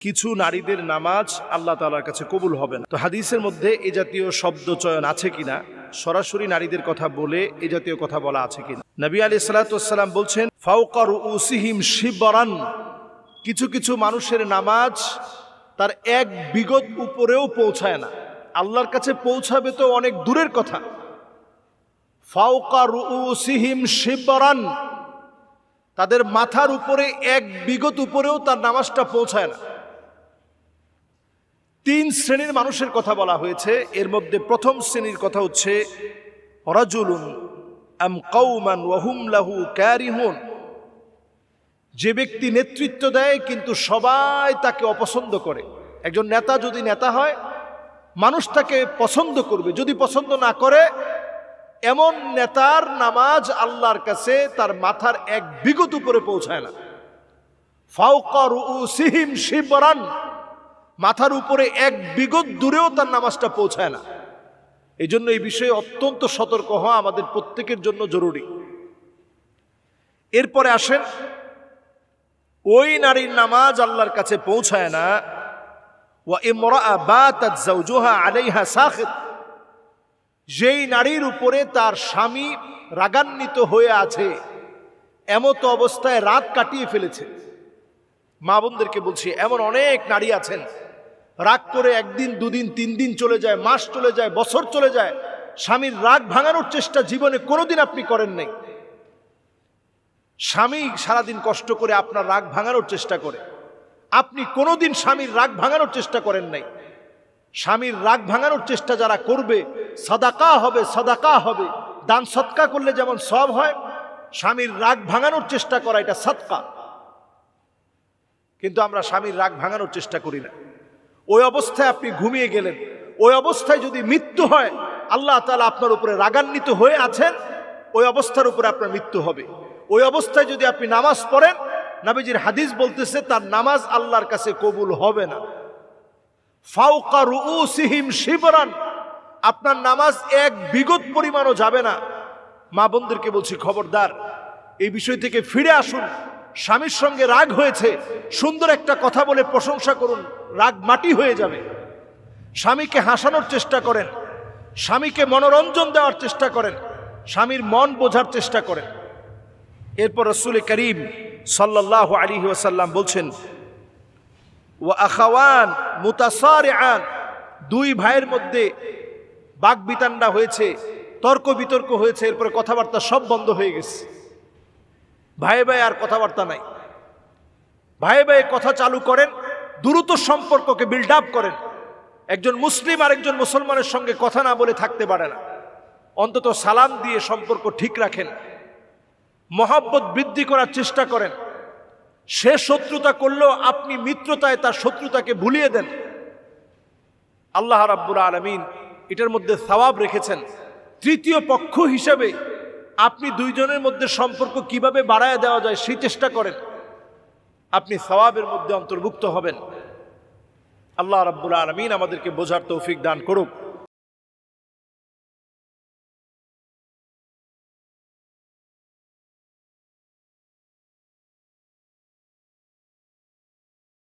কিছু নারীদের নামাজ আল্লাহ তালার কাছে কবুল হবে না। তো হাদিসের মধ্যে এ জাতীয় শব্দ চয়ন আছে কিনা? সরাসরি নারীদের কথা বলে এ জাতীয় কথা বলা আছে কিনা? নবী আলী সালাতাম বলছেন ফাউকার উসিহিম শিবরান। কিছু কিছু মানুষের নামাজ তার এক বিগত উপরেও পৌঁছায় না। আল্লাহর কাছে পৌঁছাবে তো অনেক দূরের কথা। ফাউকা রুসিহিম শিবরান। তাদের মাথার উপরে এক বিগত উপরেও তার নামাজটা পৌঁছায় না। তিন শ্রেণির মানুষের কথা বলা হয়েছে। এর মধ্যে প্রথম শ্রেণির কথা হচ্ছে লাহু যে ব্যক্তি নেতৃত্ব দেয়, কিন্তু সবাই তাকে অপছন্দ করে। একজন নেতা যদি নেতা হয়, মানুষ তাকে পছন্দ করবে। যদি পছন্দ না করে, এমন নেতার নামাজ আল্লাহর কাছে তার মাথার এক বিগত উপরে পৌঁছায় না। ফাউকার সিহিম শিবরান। মাথার উপরে এক বিগত দূরেও তার নামাজটা পৌঁছায় না। এই জন্য এই বিষয়ে অত্যন্ত সতর্ক হওয়া আমাদের প্রত্যেকের জন্য জরুরি। এরপরে আসেন, ওই নারীর নামাজ আল্লাহর কাছে পৌঁছায় না। যেই নারীর উপরে তার স্বামী রাগান্বিত হয়ে আছে, এমত অবস্থায় রাত কাটিয়ে ফেলেছে। মা বোনদেরকে বলছি, এমন অনেক নারী আছেন রাগ করে একদিন, দুদিন তিন দিন চলে যায়, মাস চলে যায়, বছর চলে যায়। স্বামীর রাগ ভাঙানোর চেষ্টা জীবনে কোনোদিন আপনি করেন নাই। স্বামী সারাদিন কষ্ট করে আপনার রাগ ভাঙানোর চেষ্টা করে। আপনি কোনোদিন স্বামীর রাগ ভাঙানোর চেষ্টা করেন নাই। স্বামীর রাগ ভাঙানোর চেষ্টা যারা করবে, সদাকা হবে সদাকা হবে। দান সৎকা করলে যেমন সব হয়, স্বামীর রাগ ভাঙানোর চেষ্টা করা এটা সৎকা। কিন্তু আমরা স্বামীর রাগ ভাঙানোর চেষ্টা করি না। ওই অবস্থায় আপনি ঘুমিয়ে গেলেন। ওই অবস্থায় যদি মৃত্যু হয়, আল্লাহ তালা আপনার উপরে রাগান্বিত হয়ে আছেন, ওই অবস্থার উপরে আপনার মৃত্যু হবে। ওই অবস্থায় যদি আপনি নামাজ পড়েন, নাবিজির হাদিস বলতেছে, তার নামাজ আল্লাহর কাছে কবুল হবে না। ফাউকা রুসিহিম শিবরান, আপনার নামাজ এক বিগত পরিমাণও যাবে না। মা বোনদেরকে বলছি, খবরদার, এই বিষয় থেকে ফিরে আসুন। স্বামীর সঙ্গে রাগ হয়েছে, সুন্দর একটা কথা বলে প্রশংসা করুন, রাগ মাটি হয়ে যাবে। স্বামীকে হাসানোর চেষ্টা করেন, স্বামীকে মনোরঞ্জন দেওয়ার চেষ্টা করেন, স্বামীর মন বোঝার চেষ্টা করেন। এরপর রসুল করিম সাল্লাহ আলী ওয়াসাল্লাম বলছেন ও আখাওয়ান মুতাসার আন দুই ভাইয়ের মধ্যে বাক বিতান্ডা হয়েছে, তর্ক বিতর্ক হয়েছে, এরপরে কথাবার্তা সব বন্ধ হয়ে গেছে। ভাই ভাই আর কথাবার্তা নাই। ভাই ভাই কথা চালু করেন, দ্রুত সম্পর্ককে বিল্ড আপ করেন। একজন মুসলিম আর একজন মুসলমানের সঙ্গে কথা না বলে থাকতে পারে না। অন্তত সালাম দিয়ে সম্পর্ক ঠিক রাখেন। মহাব্বত বৃদ্ধি করার চেষ্টা করেন। সে শত্রুতা করলেও আপনি মিত্রতায় তার শত্রুতাকে ভুলিয়ে দেন। আল্লাহ রাব্বুল আলমিন এটার মধ্যে সওয়াব রেখেছেন। তৃতীয় পক্ষ হিসেবে আপনি দুইজনের মধ্যে সম্পর্ক কীভাবে বাড়ায় দেওয়া যায় সেই চেষ্টা করেন। আপনি সওয়াবের মধ্যে অন্তর্ভুক্ত হবেন। আল্লাহ রাব্বুল আলমিন আমাদেরকে বোঝার তৌফিক দান করুক।